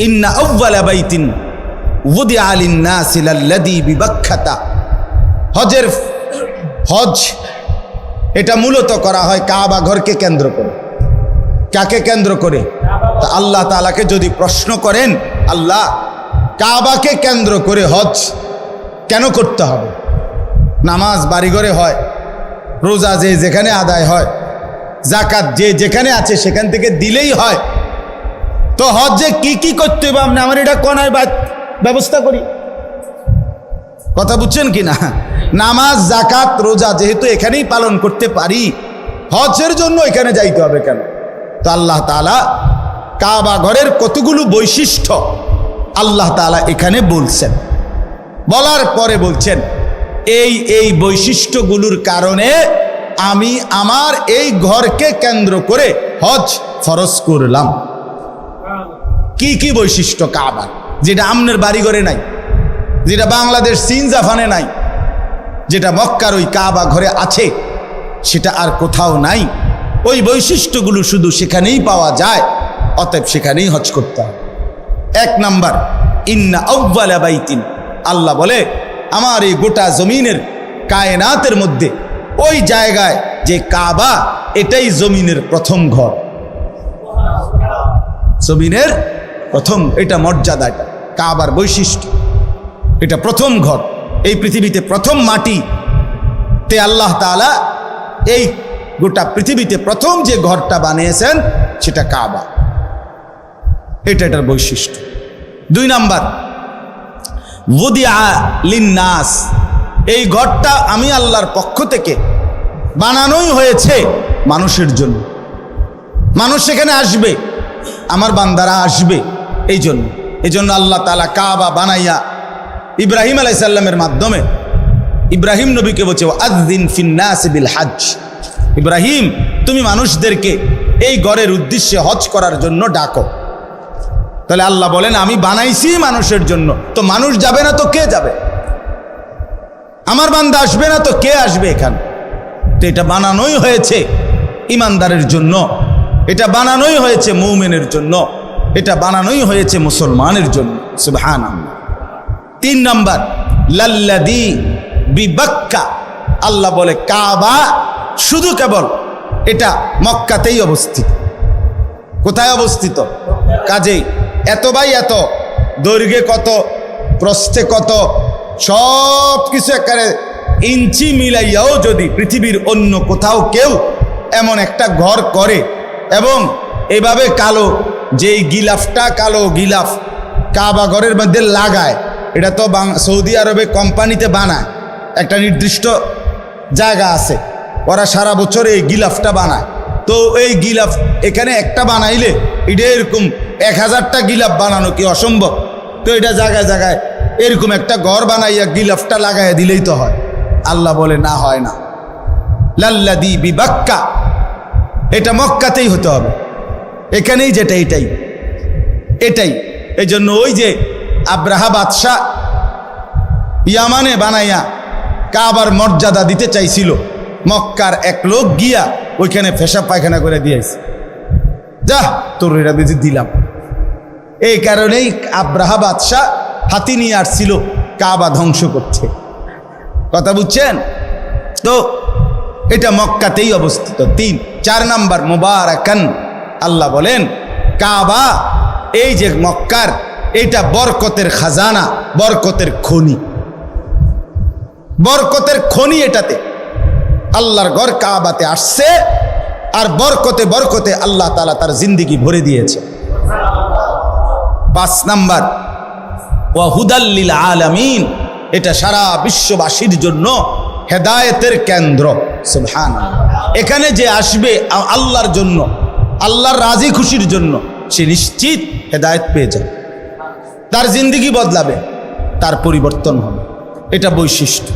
ইন্না আউ্বালা বাইতিন উদি আলিন নাসিলাল্লাদি বিবাক্ষাতা হজের হজ, এটা মূলত করা হয় কাবা ঘরকে কেন্দ্র করে। কাকে কেন্দ্র করে? তা আল্লাহ তালাকে যদি প্রশ্ন করেন, আল্লাহ, কাবাকে কেন্দ্র করে হজ কেন করতে হবে? নামাজ বাড়িঘরে হয়, রোজা যে যেখানে আদায় হয় জাকাত যে যেখানে আছে সেখান থেকে দিলেই হয়। তো হজে কি কি করতে হবে আপনি? আমার এটা কনায় ব্যবস্থা করি। কথা বুঝছেন কি না? নামাজ জাকাত রোজা যেহেতু এখানেই পালন করতে পারি, হজের জন্য এখানে যাইতে হবে কেন? তো আল্লাহ তালা কাবা ঘরের কতগুলো বৈশিষ্ট্য আল্লাহ তালা এখানে বলছেন। বলার পরে বলছেন, এই এই বৈশিষ্ট্যগুলোর কারণে আমি আমার এই ঘরকে কেন্দ্র করে হজ ফরজ করলাম। কি কি বৈশিষ্ট্য কাবার? যেটা আমনের বাড়ি ঘরে নাই, যেটা বাংলাদেশ চীন জাপানে নাই, যেটা মক্কার ওই কাবা ঘরে আছে, সেটা আর কোথাও নাই। ওই বৈশিষ্ট্যগুলো শুধু সেখানেই পাওয়া যায়, অতএব সেখানেই হজ করতে এক নাম্বার, ইন্না আউ্বালা বাইতিন। আল্লাহ বলে, আমার এই গোটা জমিনের কায়নাতের মধ্যে, ওই জায়গায় যে কাবা, এটাই জমিনের প্রথম ঘর। জমিনের প্রথম এটা মর্যাদা কাবার বৈশিষ্ট্য। এটা প্রথম ঘর। এই পৃথিবীতে প্রথম মাটি। তে আল্লাহ তাআলা এই গোটা পৃথিবীতে প্রথম যে ঘরটা বানিয়েছেন, সেটা কাবা। এটা এটার বৈশিষ্ট্য। দুই নাম্বার লিন্নাস। এই ঘরটা আমি আল্লাহর পক্ষ থেকে বানানোই হয়েছে মানুষের জন্য। মানুষ সেখানে আসবে, আমার বান্দারা আসবে। এই জন্য এই জন্য আল্লাহ তালা কাবা বানাইয়া ইব্রাহিম আলাইসাল্লামের মাধ্যমে ইব্রাহিম নবীকে বলছে আদিন ফিন্নাস বিল হাজ ইব্রাহিম, তুমি মানুষদেরকে এই গড়ের উদ্দেশ্যে হজ করার জন্য ডাকো। তাহলে আল্লাহ বলেন, আমি বানাইছি মানুষের জন্য। তো মানুষ যাবে না তো কে যাবে? আমার বান্দা আসবে না তো কে আসবে এখানে? তো এটা বানানোই হয়েছে ইমানদারের জন্য। এটা বানানোই হয়েছে মৌমেনের জন্য। এটা বানানোই হয়েছে মুসলমানের জন্য সুবহান তিন নম্বর লাল্লাদি বিবাক্কা। আল্লাহ বলে, কাবা শুধু কেবল এটা মক্কাতেই অবস্থিত। কোথায় অবস্থিত? কাজেই এত বাই এত, দৈর্ঘ্যে কত, প্রস্থে কত সব কিছু একেবারে ইঞ্চি মিলাইয়াও যদি পৃথিবীর অন্য কোথাও কেউ এমন একটা ঘর করে এবং এভাবে কালো যেই গিলাফটা কালো গিলাফ কাবা ঘরের মধ্যে লাগায়, এটা তো সৌদি আরবে কোম্পানিতে বানায়। একটা নির্দিষ্ট জায়গা আছে, ওরা সারা বছর এই গিলাফটা বানায়। তো এই গিলাফ এখানে একটা বানাইলে এটা এরকম এক হাজারটা গিলাফ বানানো কি অসম্ভব? তো এটা জায়গায় জায়গায় এরকম একটা ঘর বানাইয়া গিলাফটা লাগাইয়া দিলেই তো হয়। আল্লাহ বলে, না, হয় না। লাল্লাদি বিবাক্কা। এটা মক্কাতেই হতে হবে। এখানেই যেটা এটাই। এটাই। এই জন্য ওই যে আব্রাহা বাদশাহ ইয়ামানে বানাইয়া কাবার মর্যাদা দিতে চাইছিল, মক্কার এক লোক গিয়া ওইখানে ফেসা পায়খানা করে দিয়েছে। যা, তোর এটা বেশি দিলাম। এই কারণেই আব্রাহা বাদশাহ হাতি নিয়ে আসছিল, কাবা ধ্বংস করছে কথা বুঝছেন? তো এটা মক্কাতেই অবস্থিত। তিন, চার নাম্বার, মুবারাকান। আল্লাহ বলেন, কাবা, এই যে মক্কার, এটা বরকতের খাজানা, বরকতের খনি। বরকতের খনি এটাতে। আল্লাহর ঘর কাবাতে আসছে, আর বরকতে বরকতে আল্লাহ তালা তার জিন্দিগি ভরে দিয়েছে। পাঁচ নাম্বার ওয়াহুদাল্লিল আলামিন, এটা সারা বিশ্ববাসীর জন্য হেদায়েতের কেন্দ্র। সুবহান এখানে যে আসবে আল্লাহর জন্য আল্লাহর রাজি খুশির জন্য সে নিশ্চিত হেদায়ত পেয়ে যাবে। তার জিন্দিগি বদলাবে, তার পরিবর্তন হবে। এটা বৈশিষ্ট্য।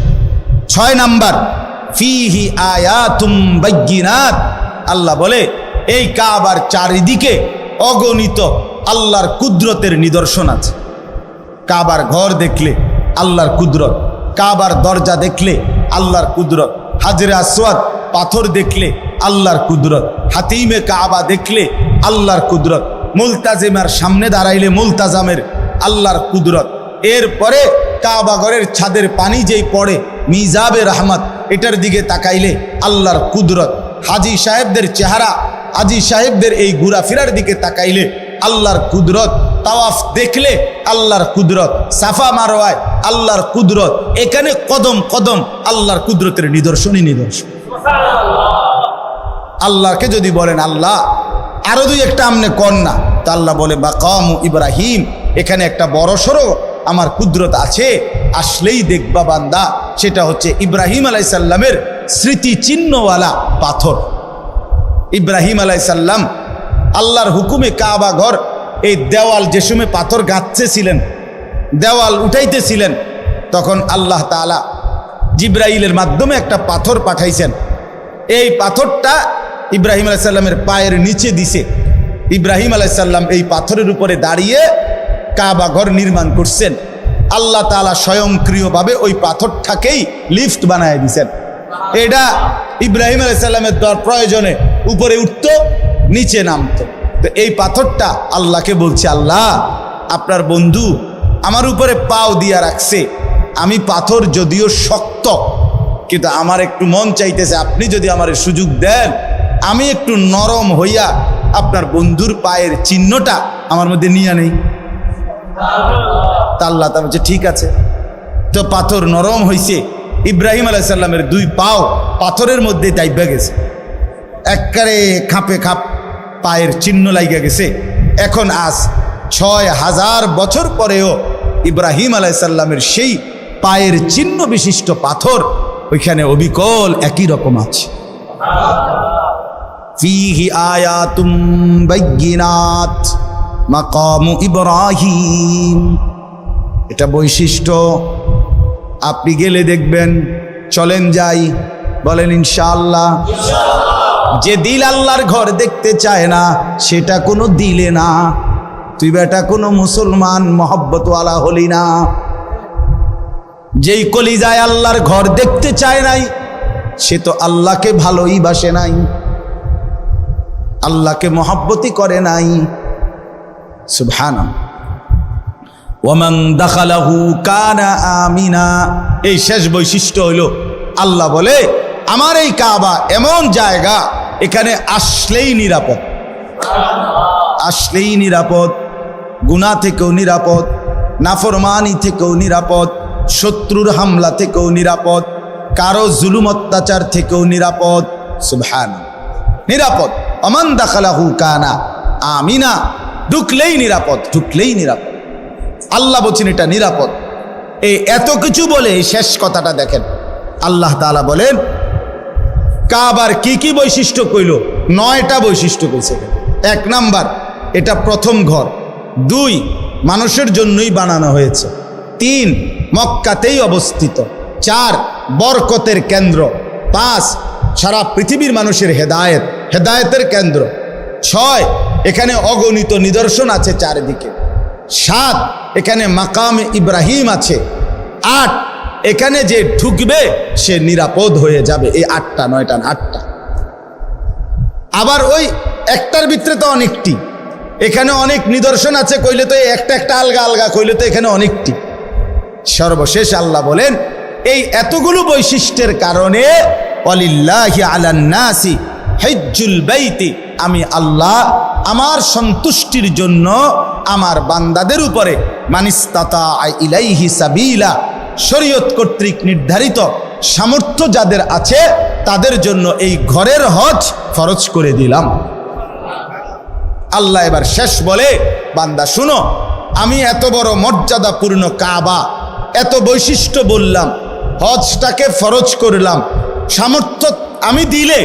ছয় নাম্বার, ফিহি আয়াতুম বাইয়িনাত। আল্লাহ বলে, এই কাবার চারিদিকে অগণিত আল্লাহর কুদরতের নিদর্শন আছে। কাবার ঘর দেখলে আল্লাহর কুদরত, কাবার দরজা দেখলে আল্লাহর কুদরত, হাজরে আসওয়াদ পাথর দেখলে আল্লাহর কুদরত। হাতিমে কাবা দেখলে আল্লাহর কুদরত। মুলতাজিমার সামনে দাঁড়াইলে মুলতাজামের আল্লাহর কুদরত। এরপরে কাবাগরের ছাদের পানি যেই পড়ে, মিজাবে রহমত, এটার দিকে তাকাইলে আল্লাহর কুদরত। হাজি সাহেবদের চেহারা, হাজি সাহেবদের এই ঘোরাফেরার দিকে তাকাইলে আল্লাহর কুদরত। তাওয়াফ দেখলে আল্লাহর কুদরত। সাফা মারোয়ায় আল্লাহর কুদরত। এখানে কদম কদম আল্লাহর কুদরতের নিদর্শনই নিদর্শন। আল্লাহকে যদি বলেন আল্লাহ, আরও দুই একটা আমনে কন্যা তা আল্লাহ বলে বা কম ইব্রাহিম, এখানে একটা বড় সড়ো আমার কুদরত আছে, আসলেই দেখবা বান্দা, সেটা হচ্ছে ইব্রাহিম আলাইসাল্লামের স্মৃতিচিহ্নওয়ালা পাথর। ইব্রাহিম আলাইসাল্লাম আল্লাহর হুকুমে কাবা ঘর, এই দেওয়াল যে সময় পাথর গাঁথতেছিলেন, দেওয়াল উঠাইতেছিলেন, তখন আল্লাহ তালা জিব্রাইলের মাধ্যমে একটা পাথর পাঠাইছেন। এই পাথরটা ইব্রাহিম আলাইসাল্লামের পায়ের নিচে দিছে। ইব্রাহিম আলাইসাল্লাম এই পাথরের উপরে দাঁড়িয়ে কাবা ঘর নির্মাণ করছেন। আল্লাহ তালা স্বয়ংক্রিয়ভাবে ওই পাথরটাকেই লিফট বানায় দিছেন। এটা ইব্রাহিম আলাইসাল্লামের দর প্রয়োজনে উপরে উঠতো, নিচে নামতো। তো এই পাথরটা আল্লাহকে বলছে, আল্লাহ, আপনার বন্ধু আমার উপরে পাও দিয়া রাখছে। আমি পাথর যদিও শক্ত, কিন্তু আমার একটু মন চাইতেছে, আপনি যদি আমার সুযোগ দেন আমি একটু নরম হইয়া আপনার বন্ধুর পায়ের চিহ্নটা আমার মধ্যে নিয়ে নেই। তা আল্লাহ তা বলছে, ঠিক আছে। তো পাথর নরম হইছে। ইব্রাহিম আলাইসাল্লামের দুই পাও পাথরের মধ্যে দাইবা গেছে। একবারে খাপে খাপ পায়ের চিহ্ন লাইগা গেছে। এখন আজ ছয় হাজার বছর পরেও ইব্রাহিম আলাইসাল্লামের সেই পায়ের চিহ্ন বিশিষ্ট পাথর ওইখানে অবিকল একই রকম আছে। ফিহি আয়াতুম বাইয়িনাত মাকামু ইব্রাহিম। এটা বৈশিষ্ট্য। আপনি গেলে দেখবেন, চলেন যাই, বলেন ইনশাআল্লাহ। যে দিল আল্লাহর ঘর দেখতে চায় না, সেটা কোনো দিলে না। তুই বেটা কোনো মুসলমান, মহব্বতওয়ালা হলি না। যেই কলিজায় আল্লাহর ঘর দেখতে চায় নাই, সে তো আল্লাহকে ভালোই বাসে নাই। আল্লাহকে মহাব্বতি করে নাই। সুবহানা ওমান দাখালাহু কানা আমিনা। এই শেষ বৈশিষ্ট্য হলো আল্লাহ বলে, আমার এই কাবা এমন জায়গা, এখানে আসলেই নিরাপদ। আসলেই নিরাপদ। গুণা থেকেও নিরাপদ, নাফরমানি থেকেও নিরাপদ, শত্রুর হামলা থেকেও নিরাপদ, কারও জুলুম অত্যাচার থেকেও নিরাপদ। সুবহান নিরাপদ। অমান দাখালাহু কানা, আমিনা, ঢুকলেই নিরাপদ ঢুকলেই নিরাপদ। আল্লাহ বলছেন, এটা নিরাপদ। এই এত কিছু বলে এই শেষ কথাটা দেখেন। আল্লাহ তালা বলেন, কাবার কি কি বৈশিষ্ট্য কইল? নয়টা বৈশিষ্ট্য কইছে এক নাম্বার, এটা প্রথম ঘর। দুই, মানুষের জন্যই বানানো হয়েছে। তিন, মক্কাতেই অবস্থিত। চার, বরকতের কেন্দ্র। পাঁচ, সারা পৃথিবীর মানুষের হেদায়েত। হেদায়েতের কেন্দ্র। ছয়, এখানে অগণিত নিদর্শন আছে চারিদিকে। সাত, এখানে মাকাম ইব্রাহিম আছে। আট, এখানে যে ঢুকবে, সে নিরাপদ হয়ে যাবে। এই আটটা, নয়টা আটটা। আবার ওই একটার ভিতরে তো অনেকটি। এখানে অনেক নিদর্শন আছে, কইলে তো একটা একটা আলগা আলগা, কইলে তো এখানে অনেকটি। সর্বশেষ আল্লাহ বলেন, এই এতগুলো বৈশিষ্ট্যের কারণে অলিল্লাহি আলান্নাসি হেজ্জুল বাইতি, আমি আল্লাহ আমার সন্তুষ্টির জন্য আমার বান্দাদের উপরে মানিস্তাতা ইলাইহি সাবিলা, শরীয়ত কর্তৃক নির্ধারিত সামর্থ্য যাদের আছে তাদের জন্য এই ঘরের হজ ফরজ করে দিলাম। আল্লাহ এবার শেষ বলে, বান্দা শুনো, আমি এত বড় মর্যাদাপূর্ণ কাবা, এত বৈশিষ্ট্য বললাম, হজটাকে ফরজ করলাম, সামর্থ্য আমি দিলে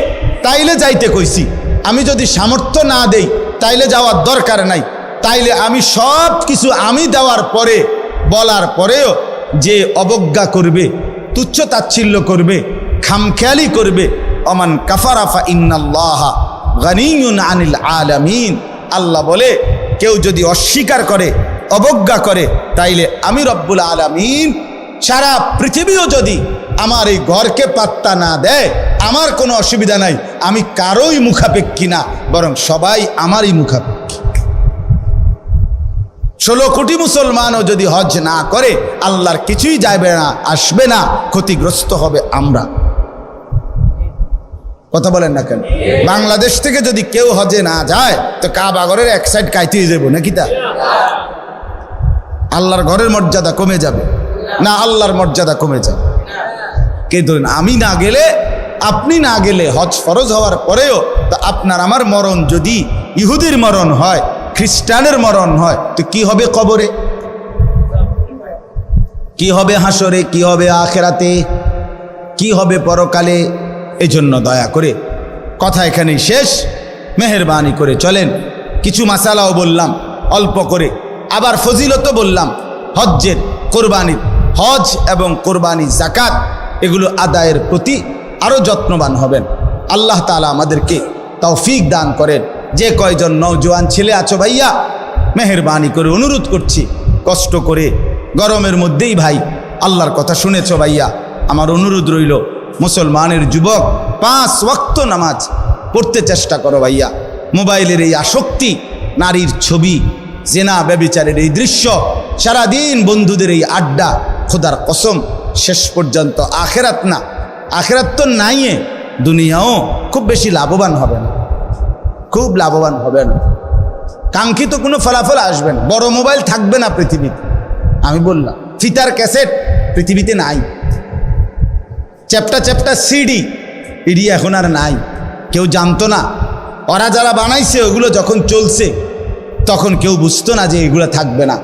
তাইলে যাইতে কইছি। আমি যদি সামর্থ্য না দেই, তাইলে যাওয়ার দরকার নাই। তাইলে আমি সব কিছু আমি দেওয়ার পরে, বলার পরেও যে অবজ্ঞা করবে, তুচ্ছ তাচ্ছিল্য করবে, খামখেয়ালি করবে, অমান কাফারাফা ইন্নাল্লাহা গানিউন আনিল আলামিন। আল্লাহ বলে, কেউ যদি অস্বীকার করে, অবজ্ঞা করে, তাইলে আমি রব্বুল আলামিন সারা পৃথিবীও যদি আমার এই ঘরকে পাত্তা না দেয়, আমার কোনো অসুবিধা নাই। আমি কারোই মুখাপেক্ষী না, বরং সবাই আমারই মুখাপেক্ষী। ষোলো কোটি মুসলমানও যদি হজ না করে, আল্লাহর কিছুই যাবে না, আসবে না, ক্ষতিগ্রস্ত হবে আমরা। কথা বলেন না কেন? বাংলাদেশ থেকে যদি কেউ হজে না যায়, তো কাবাগরের এক সাইড কাইতেই যাব নাকি তা? আল্লাহর ঘরের মর্যাদা কমে যাবে। না, আল্লাহর মর্যাদা কমে যাবে। কে ধরেন, আমি না গেলে, আপনি না গেলে হজ ফরজ হওয়ার পরেও তা আপনার আমার মরণ যদি ইহুদির মরণ হয়, খ্রিস্টানের মরণ হয়, তো কি হবে কবরে? কি হবে হাসরে, কি হবে আখেরাতে? কি হবে পরকালে? এই জন্য দয়া করে কথা এখানেই শেষ। মেহরবানি করে চলেন। কিছু মাসালাও বললাম, অল্প করে। আবার ফজিলত বললাম, হজ্জের কোরবানির হজ এবং কোরবানি জাকাত এগুলো আদায়ের প্রতি আরও যত্নবান হবেন। আল্লাহ তালা আমাদেরকে তৌফিক দান করেন। যে কয়জন নৌজওয়ান ছেলে আছো ভাইয়া, মেহরবানি করে অনুরোধ করছি, কষ্ট করে গরমের মধ্যেই ভাই, আল্লাহর কথা শুনেছ ভাইয়া। আমার অনুরোধ রইল, মুসলমানের যুবক, পাঁচ ওয়াক্ত নামাজ পড়তে চেষ্টা করো ভাইয়া। মোবাইলের এই আসক্তি, নারীর ছবি, জেনা, ব্যবিচারের এই দৃশ্য, সারাদিন বন্ধুদের এই আড্ডা, খোদার কসম শেষ পর্যন্ত। আখেরাত না। আখেরাত তো নাইয়ে দুনিয়াও খুব বেশি লাভবান হবে না। খুব লাভবান হবে না। কাঙ্ক্ষিত কোনো ফলাফল আসবে না। বড় মোবাইল থাকবে না পৃথিবীতে। আমি বললাম, ফিতার ক্যাসেট পৃথিবীতে নাই। চ্যাপটা চ্যাপটা সিডি ইডি এখন আর নাই। কেউ জানতো না। ওরা যারা বানাইছে, ওগুলো যখন চলছে, তখন কেউ বুঝতো না যে এগুলো থাকবে না।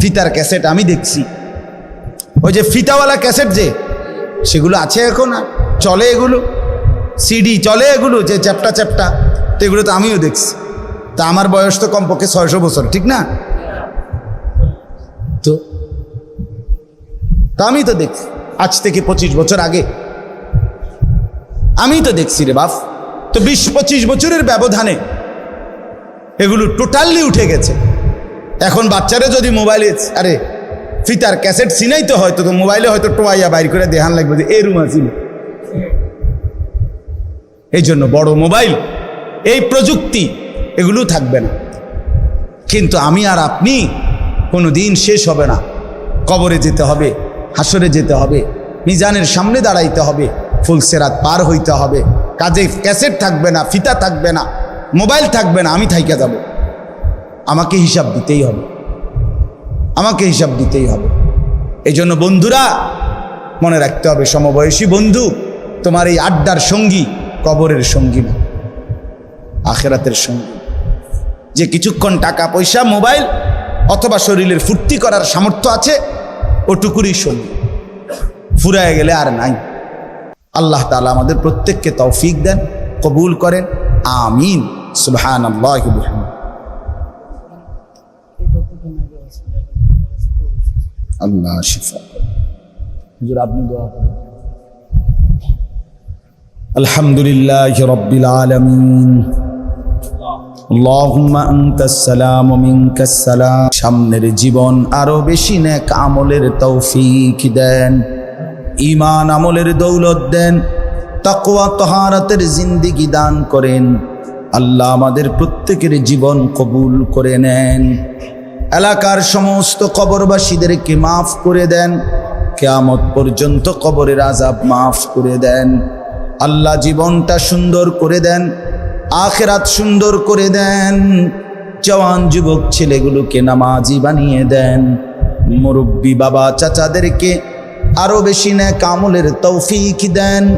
ফিতার ক্যাসেট আমি দেখছি। ওই যে ফিতাওয়ালা ক্যাসেট যে, সেগুলো আছে এখন আর। চলে এগুলো। সিডি, চলে এগুলো যে চ্যাপটা চ্যাপটা। তো এগুলো তো আমিও দেখছি। তা আমার বয়স তো কমপক্ষে ছয়শো বছর, ঠিক না? তো, তা আমি তো দেখছি। আজ থেকে পঁচিশ বছর আগে। আমি তো দেখছি রে বাপ। তো বিশ পঁচিশ বছরের ব্যবধানে এগুলো টোটালি উঠে গেছে। এখন বাচ্চারা যদি মোবাইলে, আরে ফিতার ক্যাসেট চিনাইতে হয়তো, তো মোবাইলে হয়তো টোয়াইয়া বাইর করে দেহান লাগবে যে এই রুম আছিল এই জন্য বড় মোবাইল, এই প্রযুক্তি, এগুলো থাকবে না। কিন্তু আমি আর আপনি কোনো দিন শেষ হবে না। কবরে যেতে হবে, হাসরে যেতে হবে, মিজানের সামনে দাঁড়াইতে হবে ফুলসেরাত পার হইতে হবে। কাজে ক্যাসেট থাকবে না, ফিতা থাকবে না, মোবাইল থাকবে না, আমি থাইকে যাব। আমাকে হিসাব দিতেই হবে। আমাকে হিসাব দিতেই হবে। এই জন্য বন্ধুরা, মনে রাখতে হবে, সমবয়সী বন্ধু, তোমার এই আড্ডার সঙ্গী কবরের সঙ্গী না, আখেরাতের সঙ্গী। যে কিছুক্ষণ টাকা, পয়সা, মোবাইল অথবা শরীরের ফুর্তি করার সামর্থ্য আছে, ওটুকুরই সঙ্গী। ফুরায় গেলে আর নাই। আল্লাহ তালা আমাদের প্রত্যেককে তৌফিক দেন, কবুল করেন, আমিন। সুবহান আল্লাহ আল্লাহ শিফা। হুজুর আপনি দোয়া করেন। আলহামদুলিল্লাহ রব্বিল আলামিন। সামনের জীবন আরও বেশি নেক আমলের তৌফিক দেন। ঈমান আমলের দৌলত দেন। তাকওয়া তহারাতের জিন্দিগি দান করেন। আল্লাহ আমাদের প্রত্যেকের জীবন কবুল করে নেন। এলাকার সমস্ত কবরবাসীদেরকে মাফ করে দেন। কেয়ামত পর্যন্ত কবরের আজাব মাফ করে দেন। আল্লাহ জীবনটা সুন্দর করে দেন, আখেরাত সুন্দর করে দেন। জওয়ান যুবক ছেলেগুলোকে নামাজি বানিয়ে দেন। মুরব্বী বাবা চাচাদেরকে আরও বেশি নে কামলের তৌফিক দেন।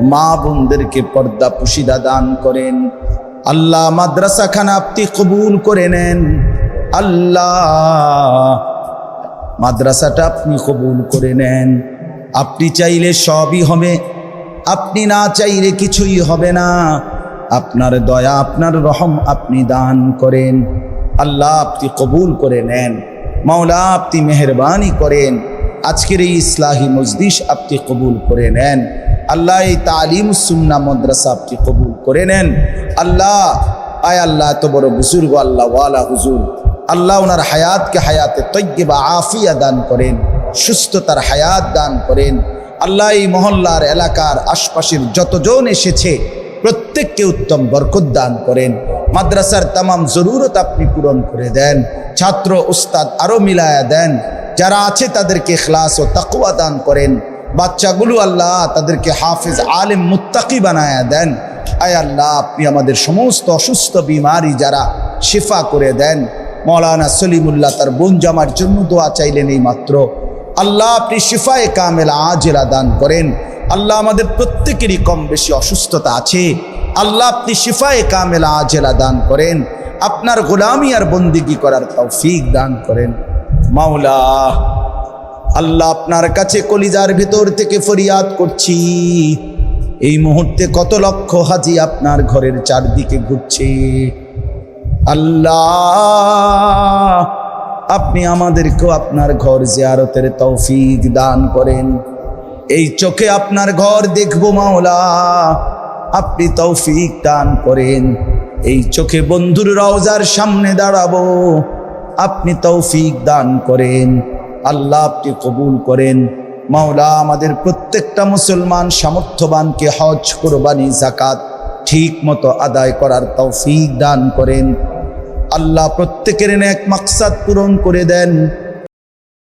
মা বোনদেরকে পর্দা পুশিদা দান করেন। আল্লাহ মাদ্রাসা খানা আপনি কবুল করে নেন। আল্লাহ। মাদ্রাসাটা আপনি কবুল করে নেন। আপনি চাইলে সবই হবে। আপনি না চাইলে কিছুই হবে না। আপনার দয়া, আপনার রহম আপনি দান করেন। আল্লাহ আপনি কবুল করে নেন। মাওলা আপনি মেহরবানি করেন। আজকের এই ইসলাহী মজদিস আপনি কবুল করে নেন। আল্লাহ এই তালিম সুন্না মাদ্রাসা আপনি কবুল করে নেন। আল্লাহ, আয় আল্লাহ, এত বড় বুজুর্গ, আল্লাহ ওয়ালা হুজুর। আল্লাহ ওনার হায়াতকে হায়াতে তৈজ্ঞে বা আফিয়া দান করেন, সুস্থতার হায়াত দান করেন। আল্লাহ এই মহল্লার এলাকার আশপাশের যতজন এসেছে, প্রত্যেককে উত্তম বরকত দান করেন। মাদ্রাসার তামাম জরুরত আপনি পূরণ করে দেন, ছাত্র, উস্তাদ আরও মিলায়া দেন। যারা আছে তাদেরকে খ্লাস ও তাকুয়া দান করেন। বাচ্চাগুলো আল্লাহ তাদেরকে হাফিজ, আলেম, মুত্তাকি বানায়া দেন। আয় আল্লাহ, আপনি আমাদের সমস্ত অসুস্থ, বিমারি যারা শিফা করে দেন মৌলানা সলিমুল্লাহ তার বোন জামার জন্য দোয়া চাইলেন এই মাত্র। আল্লাহ আপনি শিফায়ে কামেল আজেরা দান করেন। আল্লাহ আমাদের প্রত্যেকেরই কম বেশি অসুস্থতা আছে। আল্লাহ আপনি শিফায়ে কামেল আজেলা দান করেন। আপনার গোলামি আর বন্দিগি করার তৌফিক দান করেন। মাওলা, আল্লাহ আপনার কাছে কলিজার ভিতর থেকে ফরিয়াদ করছি। এই মুহূর্তে কত লক্ষ হাজি আপনার ঘরের চারদিকে ঘুরছে। আল্লাহ, আপনি আমাদেরকেও আপনার ঘর জিয়ারতের তৌফিক দান করেন। এই চোখে আপনার ঘর দেখব মাওলা, আপনি তৌফিক দান করেন। এই চোখে বন্ধুর রওজার সামনে দাঁড়াবো, আপনি তৌফিক দান করেন। আল্লাহ আপনি কবুল করেন। মাওলা, আমাদের প্রত্যেকটা মুসলমান সামর্থ্যবানকে হজ, কোরবানি জাকাত ঠিক মতো আদায় করার তৌফিক দান করেন। আল্লাহ প্রত্যেকের এক মাকসাদ পূরণ করে দেন।